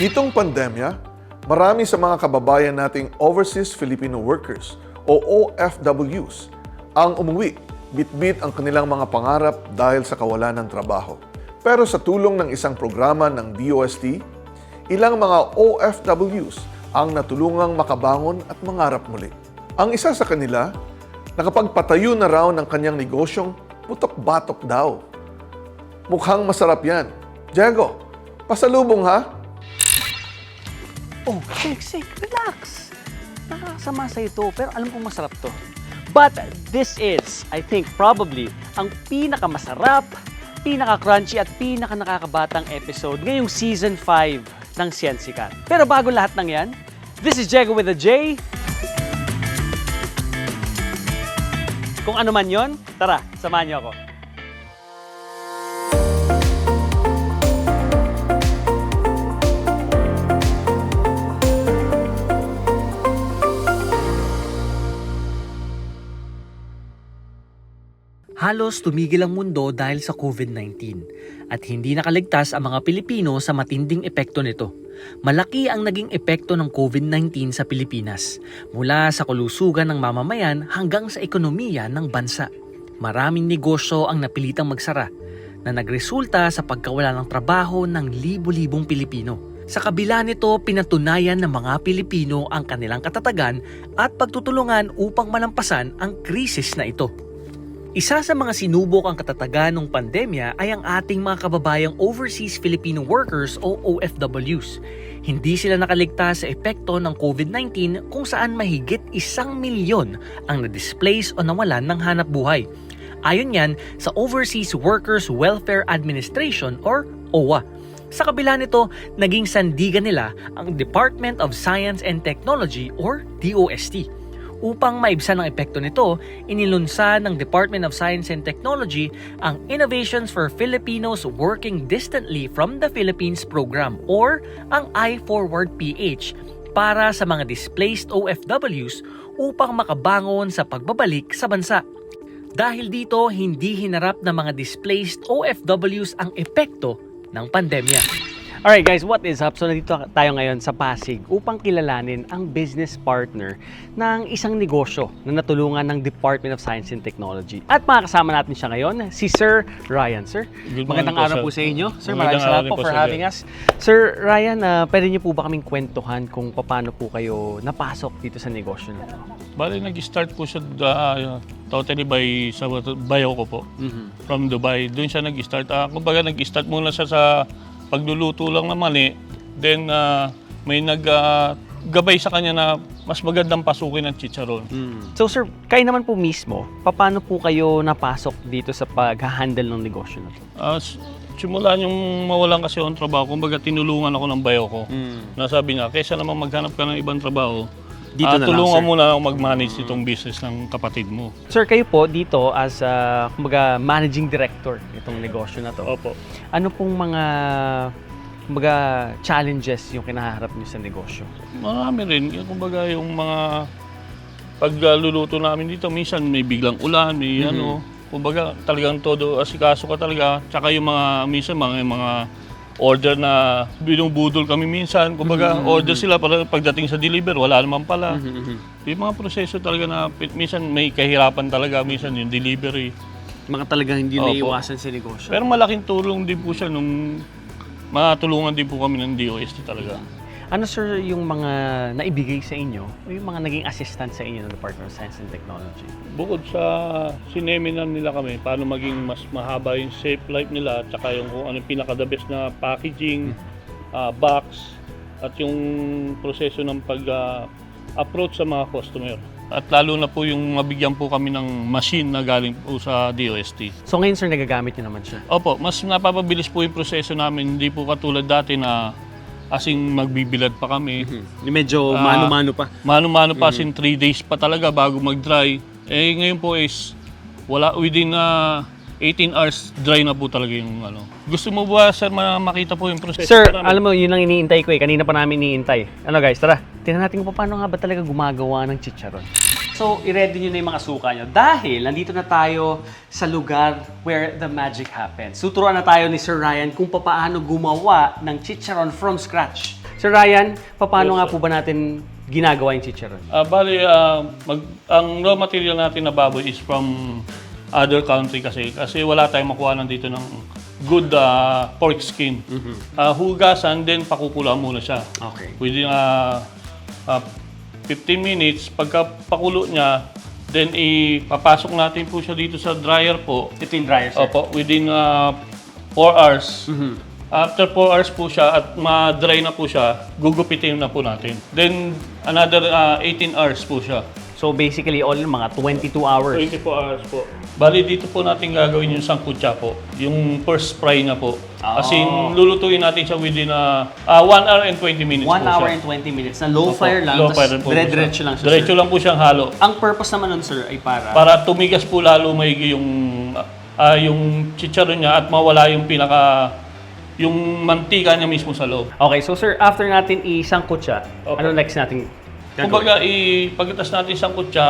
Nitong pandemya, marami sa mga kababayan nating overseas Filipino workers o OFWs ang umuwi, bitbit ang kanilang mga pangarap dahil sa kawalan ng trabaho. Pero sa tulong ng isang programa ng DOST, ilang mga OFWs ang natulungang makabangon at mangarap muli. Ang isa sa kanila, nakapagpatayo na raw ng kanyang negosyong putok-batok daw. Mukhang masarap yan. Diego, pasalubong ha? Oh, shake, shake, relax. Nakakasama sa ito, pero alam kong masarap to. But this is, I think, probably ang pinakamasarap, pinaka-crunchy at pinaka-nakakabatang episode ngayong season 5 ng Siensikat. Pero bago lahat ng yan, this is Jego with a J. Kung ano man yon, tara, samahan niyo ako. Halos tumigil ang mundo dahil sa COVID-19 at hindi nakaligtas ang mga Pilipino sa matinding epekto nito. Malaki ang naging epekto ng COVID-19 sa Pilipinas, mula sa kulusugan ng mamamayan hanggang sa ekonomiya ng bansa. Maraming negosyo ang napilitang magsara na nagresulta sa pagkawala ng trabaho ng libo-libong Pilipino. Sa kabila nito, pinatunayan ng mga Pilipino ang kanilang katatagan at pagtutulungan upang malampasan ang krisis na ito. Isa sa mga sinubok ang katatagan ng pandemya ay ang ating mga kababayang overseas Filipino workers o OFWs. Hindi sila nakaligtas sa epekto ng COVID-19 kung saan mahigit isang milyon ang na-displace o nawalan ng hanap buhay. Ayon yan sa Overseas Workers Welfare Administration or OWA. Sa kabila nito, naging sandigan nila ang Department of Science and Technology or DOST. Upang maibsan ang epekto nito, inilunsa ng Department of Science and Technology ang Innovations for Filipinos Working Distantly from the Philippines program or ang iForward PH para sa mga displaced OFWs upang makabangon sa pagbabalik sa bansa. Dahil dito, hindi hinarap ng mga displaced OFWs ang epekto ng pandemya. Alright guys, what is up? So nandito tayo ngayon sa Pasig upang kilalanin ang business partner ng isang negosyo na natulungan ng Department of Science and Technology. At makakasama natin siya ngayon, si Sir Ryan. Sir, Good magandang po, araw sir. po sa inyo. Sir, maraming salamat po po, for sir. having us. Sir Ryan, uh, pwede niyo po ba kaming kwentuhan kung paano po kayo napasok dito sa negosyo na to? Bali, nag-start po siya uh, totally by sa bayaw ko po. Mhm. From Dubai. Doon siya nag-start. Ah, kumbaga, nag-start muna siya sa pagluluto lang ng mani. Then, ah, may nag gabay sa kanya na mas magandang pasukin ng chicharon. So sir, kayo naman po mismo, paano po kayo napasok dito sa pag-handle ng negosyo na to? Ah, s- simula yung mawalan kasi ako ng trabaho, kumbaga tinulungan ako ng bayaw ko. Nasabi niya, kaysa naman maghanap ka ng ibang trabaho, Dito ah, na lang, tulungan sir." mo na ako mag-manage itong business ng kapatid mo. Sir, kayo po dito as a, kumbaga, managing director itong negosyo na to. Opo. Ano pong mga kumbaga, challenges yung kinaharap niyo sa negosyo? Marami rin. Yung, kumbaga yung mga pagluluto namin dito, minsan may biglang ulan, may ano. Kumbaga talagang todo asikaso ka talaga. Tsaka yung mga, minsan mga, mga order na binubudol kami minsan. Kumbaga order sila para pagdating sa deliver, wala naman pala. Yung mga proseso talaga na minsan may kahirapan talaga, minsan yung delivery. Mga talagang hindi Opo. naiwasan sa negosyo. Pero malaking tulong din po siya nung matulungan din po kami ng DOST talaga. Ano sir yung mga naibigay sa inyo, yung mga naging assistant sa inyo ng Department of Science and Technology? Bukod sa sineminar nila kami, paano maging mas mahaba yung safe life nila, at saka yung kung ano yung pinaka-the best na packaging, ah, box, at yung proseso ng pag-approach sa mga customer. At lalo na po yung mabigyan po kami ng machine na galing po sa DOST. So ngayon sir, nagagamit niyo naman siya? Opo, mas napapabilis po yung proseso namin. Hindi po katulad dati na asing magbibilad pa kami. Medyo Ah, mano-mano pa. Mano-mano pa, sin 3 days pa talaga bago mag-dry. Eh ngayon po is wala within na 18 hours dry na po talaga yung ano. Gusto mo ba sir ma- makita po yung proseso? Sir, alam mo, yun lang iniintay ko eh. Kanina pa namin iniintay. Ano guys, tara. Tingnan natin kung paano nga ba talaga gumagawa ng chicharon. So, i-ready nyo na yung mga suka nyo. Dahil, nandito na tayo sa lugar where the magic happens. Suturuan na tayo ni Sir Ryan kung paano gumawa ng chicharon from scratch. Sir Ryan, paano nga po ba natin ginagawa yung chicharon? Ah, bali, ah, mag, ang raw material natin na baboy is from other country kasi kasi wala tayong makuha dito ng good ah, pork skin. Ah, hugasan, then pakukulaan muna siya. Okay. Within ah, ah, 15 minutes, pagka pakulo niya, then ipapasok natin po siya dito sa dryer po. Ito yung dryer, sir. Opo, within 4 hours. Mhm. After 4 hours po siya at ma-dry na po siya, gugupitin na po natin. Then another ah, 18 hours po siya. So basically, all mga 22 hours. 24 hours po. Bali dito po natin gagawin yung sangkutsa po. Yung first fry na po. Kasi Oh. lulutuin natin siya within 1 hour and 20 minutes 1 po hour siya. and 20 minutes na low Opo, fire lang, low fire po dire-diretso lang siya, Diretso lang po siyang halo. Ang purpose naman nun, sir, ay para... Para tumigas po lalo maigi yung ah, yung chicharon niya at mawala yung pinaka yung mantika niya mismo sa loob. Okay, so sir, after natin isangkot siya, Opo. ano next natin gagawin? Kumbaga, i pagkatas natin sa kutsa,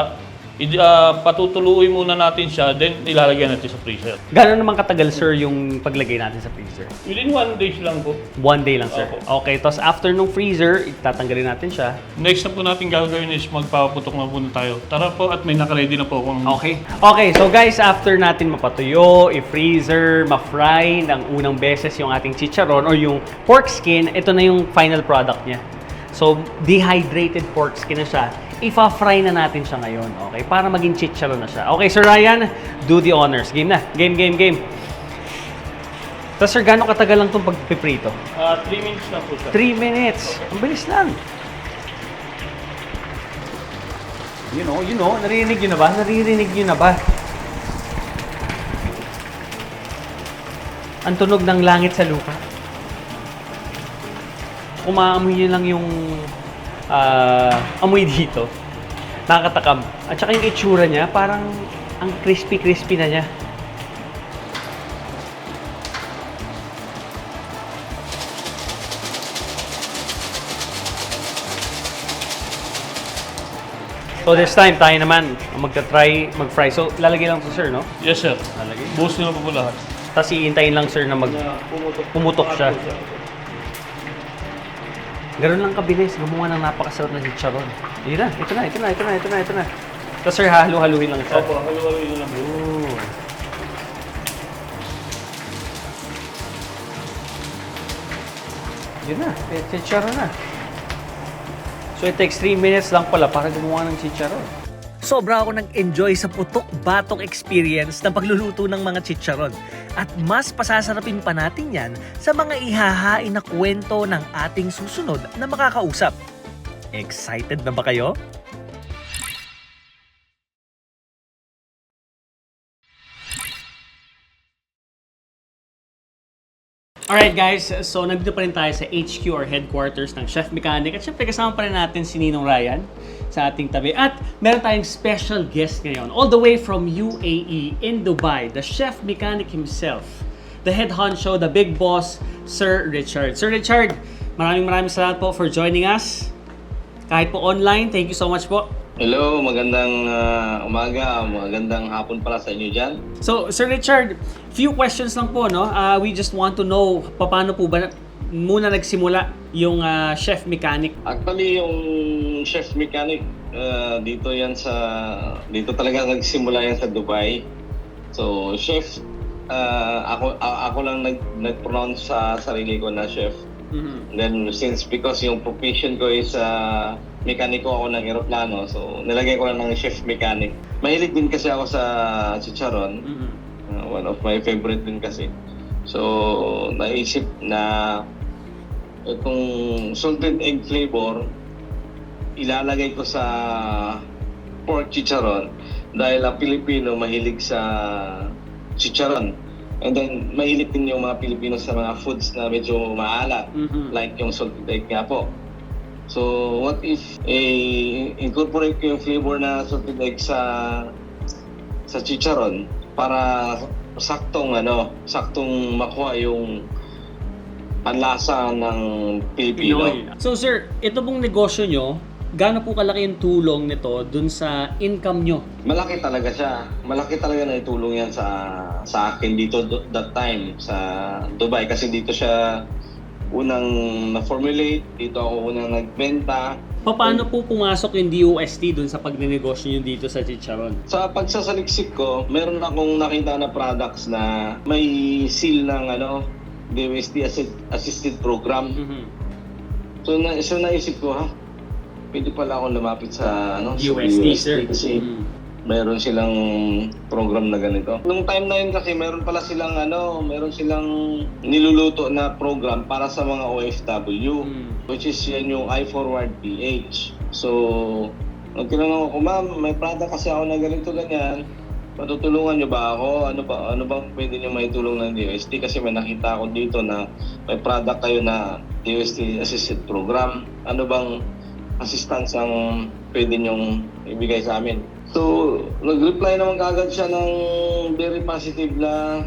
i, ah, patutuluin muna natin siya, then ilalagay natin sa freezer. Gano'n naman katagal, sir, yung paglagay natin sa freezer? Within one days lang po. One day lang, sir. Opo. Okay, tapos after nung freezer, itatanggalin natin siya. Next na po natin gagawin is magpapaputok na po na tayo. Tara po at may nakaready na po akong... Okay. Okay, so guys, after natin mapatuyo, i-freezer, ma-fry ng unang beses yung ating chicharon or yung pork skin, ito na yung final product niya. So, dehydrated pork skin na siya. Ifa-fry na natin siya ngayon, okay? Para maging chicharon na siya. Okay, Sir Ryan, do the honors. Game na. Game, game, game. Tapos, sir, gano'ng katagal lang itong pagpiprito? 3 minutes na po siya. 3 minutes. Ang bilis lang. You know, you know, naririnig nyo na ba? Naririnig nyo na ba? Ang tunog ng langit sa lupa. Umaamoy nyo lang yung ah, amoy dito. Nakakatakam. At saka yung itsura niya, parang ang crispy-crispy na niya. So this time, tayo naman ang magta-try mag-fry. So lalagay lang to sir, no? Yes, sir. Lalagay. Buhos nyo na po lahat. Tapos iintayin lang sir na mag... Pumutok siya. Ganun lang kabilis. Gumawa ng napakasarap na chicharon. Yun na, ito na, ito na, ito na, ito na, ito na. Tapos sir, halu-haluin lang siya. Opo, halu-haluin nyo lang. Ooh. Yun na, chicharon na. So it takes 3 minutes lang pala para gumawa ng chicharon. Sobra ako nag-enjoy sa putok-batok experience ng pagluluto ng mga chicharon. At mas pasasarapin pa natin yan sa mga ihahain na kwento ng ating susunod na makakausap. Excited na ba kayo? Alright guys, so nandito pa rin tayo sa HQ or headquarters ng Chef Mechanic at syempre kasama pa rin natin si Ninong Ryan sa ating tabi at meron tayong special guest ngayon all the way from UAE in Dubai, the Chef Mechanic himself, the head honcho, the big boss, Sir Richard. Sir Richard, maraming maraming salamat po for joining us. Kahit po online, thank you so much po. Hello, magandang ah, umaga, magandang hapon pala sa inyo dyan. So, Sir Richard, few questions lang po, no? Uh, we just want to know, paano po ba na- muna nagsimula yung ah, chef mechanic? Actually, yung chef mechanic, ah, dito yan sa, dito talaga nagsimula yan sa Dubai. So, chef, ah, ako, a- ako lang nag, nag-pronounce sa sarili ko na chef. Then, since because yung profession ko is uh, mekaniko ako ng eroplano, so nilagay ko lang ng chef mechanic. Mahilig din kasi ako sa chicharon. Uh, one of my favorite din kasi. So, naisip na itong salted egg flavor, ilalagay ko sa pork chicharon dahil ang Pilipino mahilig sa chicharon. And then, mahilig din yung mga Pilipino sa mga foods na medyo maalat, Mhm. like yung salted egg nga po. So, what if eh, incorporate ko yung flavor na salted egg sa sa chicharon para saktong ano, saktong makuha yung panlasa ng Pilipino. So, Sir, ito pong negosyo nyo, gaano po kalaki yung tulong nito dun sa income nyo? Malaki talaga siya. Malaki talaga na itulong yan sa sa akin dito do- that time sa Dubai kasi dito siya unang na-formulate, dito ako unang nagbenta. Paano po pumasok yung DOST dun sa pagnenegosyo nyo dito sa Chicharon? Sa pagsasaliksik ko, meron akong nakita na products na may seal ng ano, DOST assi- assisted program. Mhm. So, na, so naisip ko, ha? Pwede pala akong lumapit sa ano, sa UST, sir. kasi Mhm. meron silang program na ganito. Nung time na yun kasi meron pala silang ano, meron silang niluluto na program para sa mga OFW Mhm. which is yan yung iForward PH. So, nung tinanong ako, ma'am, may product kasi ako na ganito ganyan. Matutulungan niyo ba ako? Ano ba ano bang pwede niyo maitulong ng DOST kasi may nakita ako dito na may product kayo na DOST assisted program. Ano bang assistance ang pwede niyong ibigay sa amin? So, nag-reply naman kagad siya ng very positive na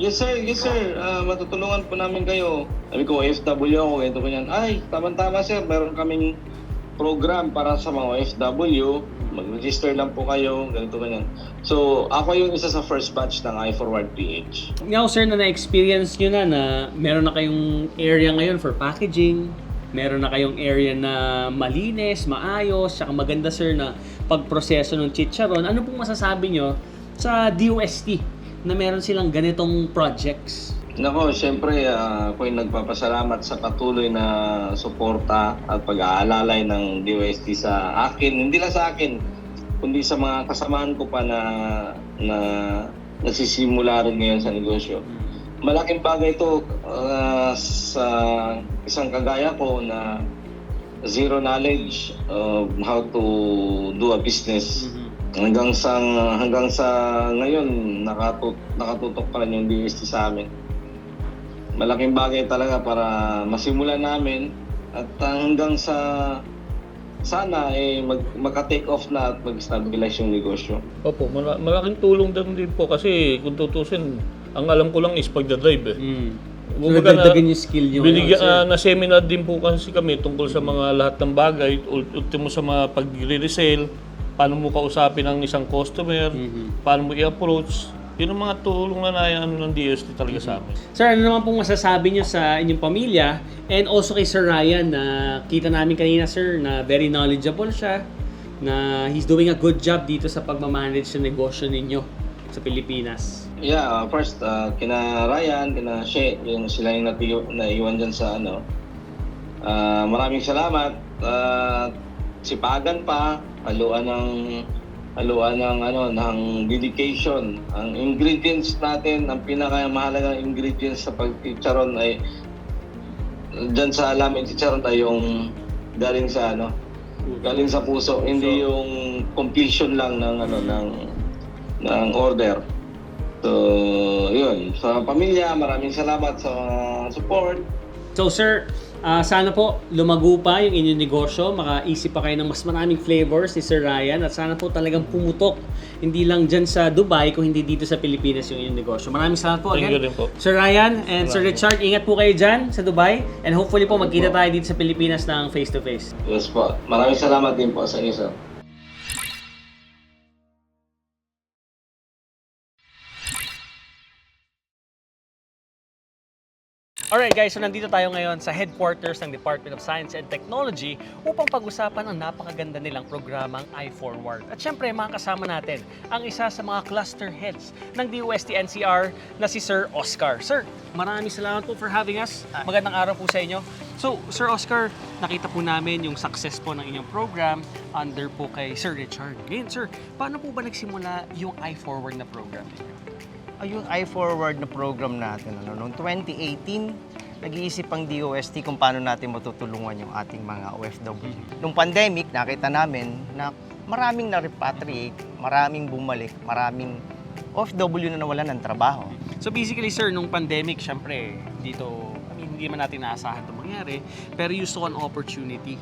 Yes sir, yes sir. Ah, matutulungan po namin kayo. Sabi ko, OFW ako, ganito ganyan. Ay, tama-tama sir, meron kaming program para sa mga OFW. Mag-register lang po kayo, ganito ganyan. So, ako yung isa sa first batch ng iForward PH. Ngaw sir, na na-experience nyo na na meron na kayong area ngayon for packaging, meron na kayong area na malinis, maayos, saka maganda sir na pagproseso ng chicharon. Ano pong masasabi nyo sa DOST na meron silang ganitong projects? Nako, siyempre ah, ako yung nagpapasalamat sa patuloy na suporta at pag-aalalay ng DOST sa akin, hindi lang sa akin, kundi sa mga kasamahan ko pa na na nagsisimula rin ngayon sa negosyo. Malaking bagay ito ah, sa isang kagaya ko na zero knowledge of how to do a business hanggang sa hanggang sa ngayon nakatut, nakatutok pa rin yung DST sa amin. Malaking bagay talaga para masimulan namin at hanggang sa sana eh mag, magka-take off na at mag-stabilize yung negosyo. Opo, mala- malaking tulong din din po kasi kung tutusin, ang alam ko lang is pagdadrive eh. Mm. So, Kumbaga na- yung skill nyo. Binigyan, sir. ah, na seminar din po kasi kami tungkol sa mga lahat ng bagay, ul- ultimo sa mga pag-resell, paano mo kausapin ang isang customer, Mhm. paano mo i-approach. Yun ang mga tulong na na ano, ng DST talaga sa amin. Sir, ano naman pong masasabi nyo sa inyong pamilya and also kay Sir Ryan na kita namin kanina sir na very knowledgeable siya na he's doing a good job dito sa pagmamanage sa negosyo ninyo sa Pilipinas. Yeah, uh, first uh, kina Ryan, kina She, yung sila yung natiyo, naiwan dyan sa ano. Ah, maraming salamat. Uh, sipagan pa, haluan ng haluan ng ano ng dedication. Ang ingredients natin, ang pinakamahalagang ingredients sa pagchicharon ay dyan sa alamin chicharon ay yung galing sa ano galing sa puso, hindi yung completion lang ng ano ng ng order. So, yun. Sa pamilya, maraming salamat sa support. So sir, ah, sana po lumago pa yung inyong negosyo, makaisip pa kayo ng mas maraming flavors ni Sir Ryan at sana po talagang pumutok hindi lang dyan sa Dubai kung hindi dito sa Pilipinas yung inyong negosyo. Maraming salamat po Thank again. you po. Sir Ryan and Sir Richard, ingat po kayo dyan sa Dubai and hopefully po magkita tayo dito sa Pilipinas ng face to face. Yes po. Maraming salamat din po sa inyo, sir. Alright guys, so nandito tayo ngayon sa headquarters ng Department of Science and Technology upang pag-usapan ang napakaganda nilang programang iForward. At syempre, makakasama natin ang isa sa mga cluster heads ng DOST NCR na si Sir Oscar. Sir, maraming salamat po for having us. Magandang araw po sa inyo. So, Sir Oscar, nakita po namin yung success po ng inyong program under po kay Sir Richard. Ngayon, Sir, paano po ba nagsimula yung iForward na program yung iForward na program natin, ano, noong 2018, nag-iisip ang DOST kung paano natin matutulungan yung ating mga OFW. Nung pandemic, nakita namin na maraming na-repatriate, maraming bumalik, maraming OFW na nawalan ng trabaho. So basically sir, nung pandemic, syempre, dito, I mean, hindi man natin naasahan ito mangyari, pero you saw an opportunity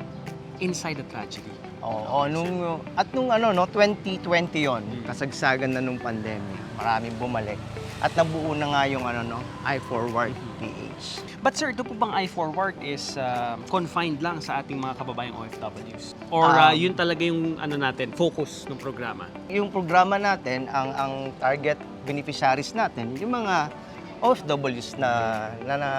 inside the tragedy. Oo, nung, at nung ano, no, 2020 yon kasagsagan na nung pandemic, maraming bumalik. At nabuo na nga yung ano, no, iForward PH. But sir, ito po bang I-Forward is uh, confined lang sa ating mga kababayang OFWs? Or uh, Um, yun talaga yung ano natin, focus ng programa? Yung programa natin, ang ang target beneficiaries natin, yung mga OFWs na, na, na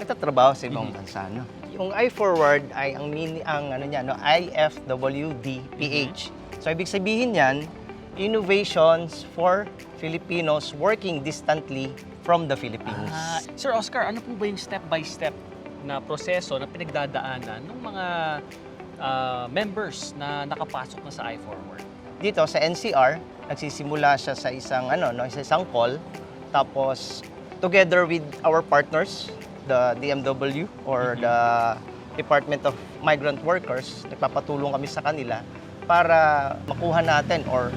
nagtatrabaho sa ibang bansa. No? Yung iForward ay ang mini ang ano niya no IFWD-PH. So ibig sabihin niyan innovations for Filipinos working distantly from the Philippines. Ah, Sir Oscar, ano po ba yung step-by-step na proseso na pinagdadaanan ng mga ah, members na nakapasok na sa iForward? dito sa NCR, nagsisimula siya sa isang ano no, sa isang call tapos together with our partners, the DMW or the Department of Migrant Workers, nagpapatulong kami sa kanila para makuha natin or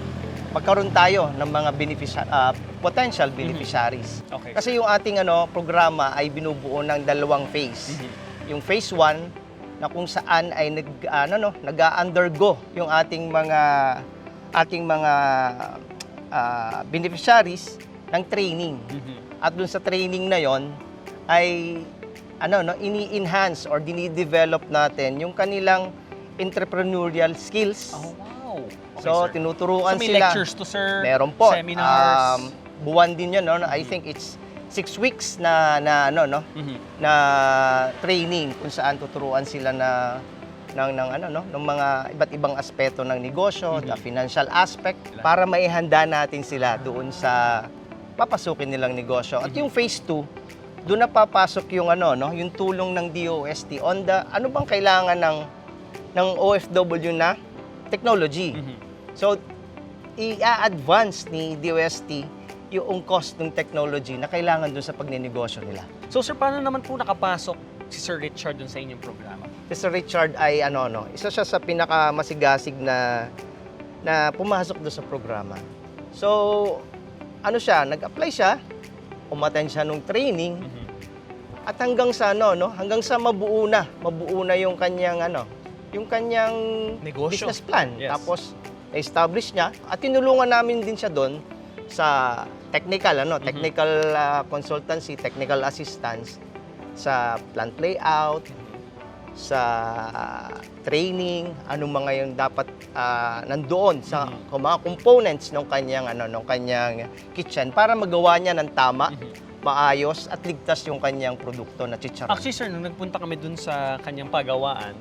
magkaroon tayo ng mga beneficia- ah, potential beneficiaries. Okay. Kasi yung ating ano programa ay binubuo ng dalawang phase. Yung phase 1 na kung saan ay nag ano no, nag-undergo yung ating mga ating mga ah, beneficiaries ng training. At dun sa training na yon ay ano no, ini-enhance or dini-develop natin yung kanilang entrepreneurial skills. Oh, wow. Okay, so sir. tinuturuan So may sila. lectures to, sir? Meron po. Seminars? Um, buwan din 'yon, no? I think it's six weeks na na ano no Mhm. na training kung saan tuturuan sila na ng ng ano no ng mga iba't ibang aspeto ng negosyo, the financial aspect para maihanda natin sila doon sa papasukin nilang negosyo. At yung phase 2, doon na papasok yung ano no, yung tulong ng DOST on the ano bang kailangan ng ng OFW na technology. Mhm. So, i-advance ni DOST yung cost ng technology na kailangan dun sa pagnenegosyo nila. So sir, paano naman po nakapasok si Sir Richard dun sa inyong programa? Si Sir Richard ay ano no, isa siya sa pinakamasigasig na na pumasok doon sa programa. So, ano siya, nag-apply siya, umattend siya nung training, at hanggang sa ano no, hanggang sa mabuo na, mabuo na yung kanyang ano, yung kanyang Negosyo. business plan. Yes. Tapos na-establish niya. At tinulungan namin din siya doon sa technical ano, technical ah, consultancy, technical assistance sa plant layout, sa training, anong mga yung dapat ah, nandoon sa kung mga components ng kanyang ano ng kanyang kitchen para magawa niya ng tama, maayos at ligtas yung kanyang produkto na chicharon. Actually sir, nung nagpunta kami dun sa kanyang pagawaan,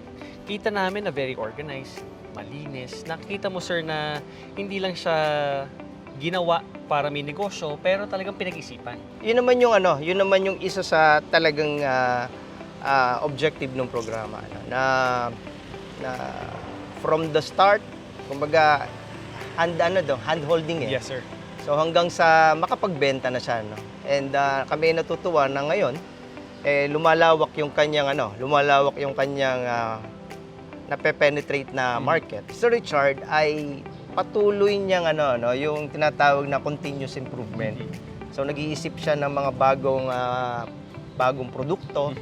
kita namin na very organized, malinis. Nakita mo sir na hindi lang siya ginawa para may negosyo, pero talagang pinag-isipan. yun naman yung ano, yun naman yung isa sa talagang ah, ah, objective ng programa ano, na na from the start, kumbaga hand ano do, hand holding eh. sir. So hanggang sa makapagbenta na siya no. And ah, kami natutuwa na ngayon eh lumalawak yung kanyang ano, lumalawak yung kanyang uh, nape-penetrate na market. Sir Richard ay patuloy niyang ano no, yung tinatawag na continuous improvement. So nag-iisip siya ng mga bagong ah, bagong produkto,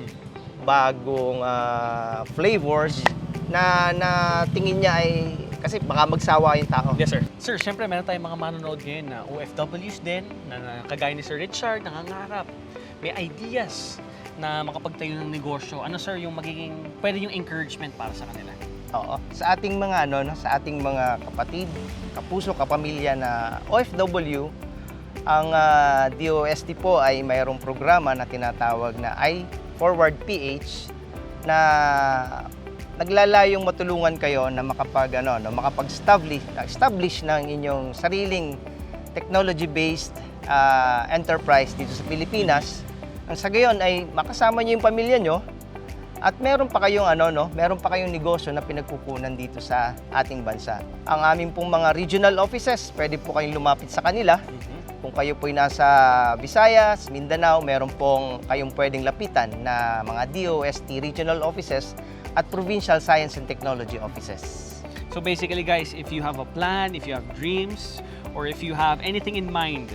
bagong ah, flavors na na tingin niya ay kasi baka magsawa yung tao. Yes, sir. Sir, syempre meron tayong mga manonood ngayon na OFWs din, na, na kagaya ni Sir Richard, nangangarap. May ideas na makapagtayo ng negosyo. Ano, sir, yung magiging, pwede yung encouragement para sa kanila? Oo. Sa ating mga ano, no, sa ating mga kapatid, kapuso, kapamilya na OFW, ang ah, DOST po ay mayroong programa na tinatawag na I Forward PH na naglalayong matulungan kayo na makapag ano, no, makapag-establish establish ng inyong sariling technology-based ah, enterprise dito sa Pilipinas. Ang sa gayon ay makasama niyo yung pamilya nyo at meron pa kayong ano no, meron pa kayong negosyo na pinagkukunan dito sa ating bansa. Ang aming pong mga regional offices, pwede po kayong lumapit sa kanila. Kung kayo po'y nasa Visayas, Mindanao, meron pong kayong pwedeng lapitan na mga DOST regional offices at provincial science and technology offices. So basically, guys, if you have a plan, if you have dreams, or if you have anything in mind,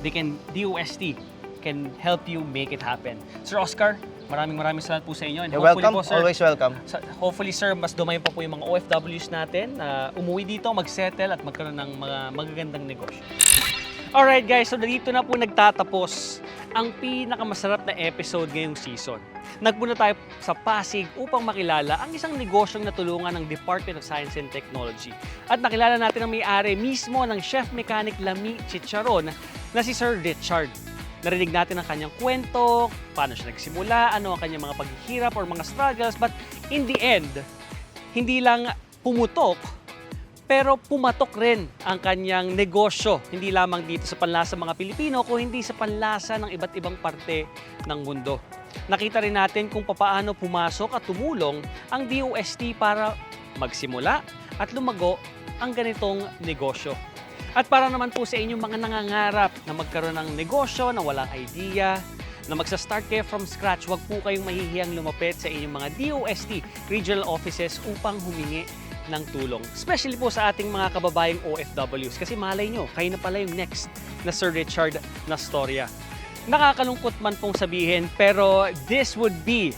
they can, DOST can help you make it happen. Sir Oscar, maraming maraming salamat po sa inyo. And You're hopefully welcome, po, sir, always welcome. Hopefully sir, mas dumayo pa po yung mga OFWs natin na umuwi dito, mag-settle at magkaroon ng mga magagandang negosyo. Alright guys, so dito na po nagtatapos ang pinakamasarap na episode ngayong season. Nagpunta tayo sa Pasig upang makilala ang isang negosyong natulungan ng Department of Science and Technology. At nakilala natin ang may-ari mismo ng Chef Mechanic Lami Chicharon na si Sir Richard. Narinig natin ang kanyang kwento, paano siya nagsimula, ano ang kanyang mga paghihirap or mga struggles. But in the end, hindi lang pumutok, pero pumatok rin ang kanyang negosyo. Hindi lamang dito sa panlasa mga Pilipino, kung hindi sa panlasa ng iba't ibang parte ng mundo. Nakita rin natin kung papaano pumasok at tumulong ang DOST para magsimula at lumago ang ganitong negosyo. At para naman po sa inyong mga nangangarap na magkaroon ng negosyo na walang idea, na magsa-start kayo from scratch, wag po kayong mahihiyang lumapit sa inyong mga DOST regional offices upang humingi ng tulong. Especially po sa ating mga kababayang OFWs kasi malay nyo, kayo na pala yung next na Sir Richard na storya. Nakakalungkot man pong sabihin pero this would be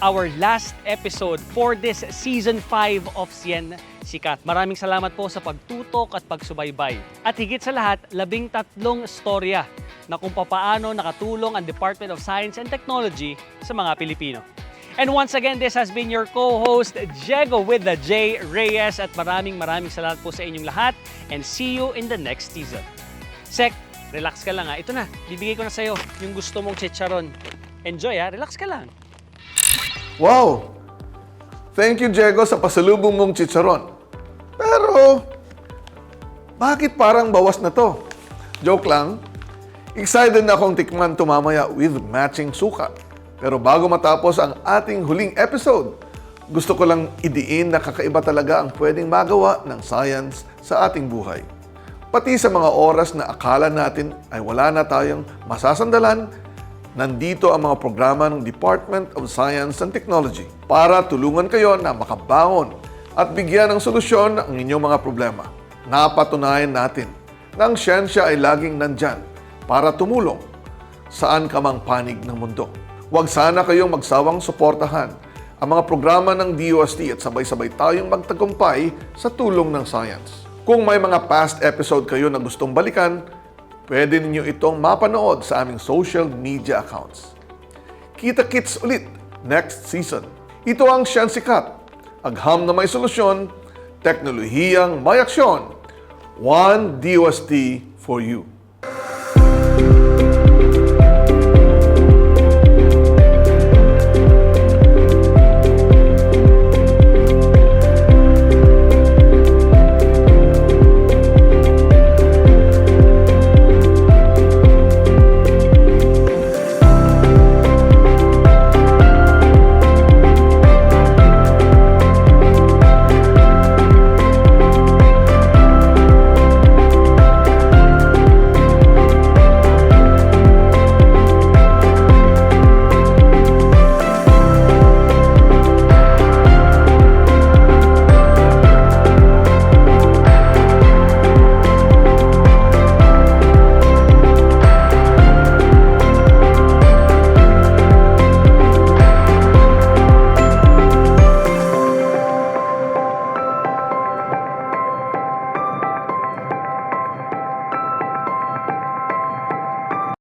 our last episode for this season 5 of Sien Sikat. Maraming salamat po sa pagtutok at pagsubaybay. At higit sa lahat, labing tatlong storya na kung papaano nakatulong ang Department of Science and Technology sa mga Pilipino. And once again, this has been your co-host, Diego with the J. Reyes. At maraming maraming salamat po sa inyong lahat. And see you in the next season. Sek, relax ka lang ha. Ito na, bibigay ko na sa'yo yung gusto mong chicharon. Enjoy ha, relax ka lang. Wow! Thank you, Diego, sa pasalubong mong chicharon. Pero, bakit parang bawas na to? Joke lang. Excited na akong tikman to mamaya with matching suka. Pero bago matapos ang ating huling episode, gusto ko lang idiin na kakaiba talaga ang pwedeng magawa ng science sa ating buhay. Pati sa mga oras na akala natin ay wala na tayong masasandalan, nandito ang mga programa ng Department of Science and Technology para tulungan kayo na makabangon at bigyan ng solusyon ang inyong mga problema. Napatunayan natin na ang siyensya ay laging nandyan para tumulong saan ka mang panig ng mundo. Huwag sana kayong magsawang suportahan ang mga programa ng DOST at sabay-sabay tayong magtagumpay sa tulong ng science. Kung may mga past episode kayo na gustong balikan, pwede ninyo itong mapanood sa aming social media accounts. Kita-kits ulit next season. Ito ang Sikat, agham na may solusyon, teknolohiyang may aksyon. One DOST for you.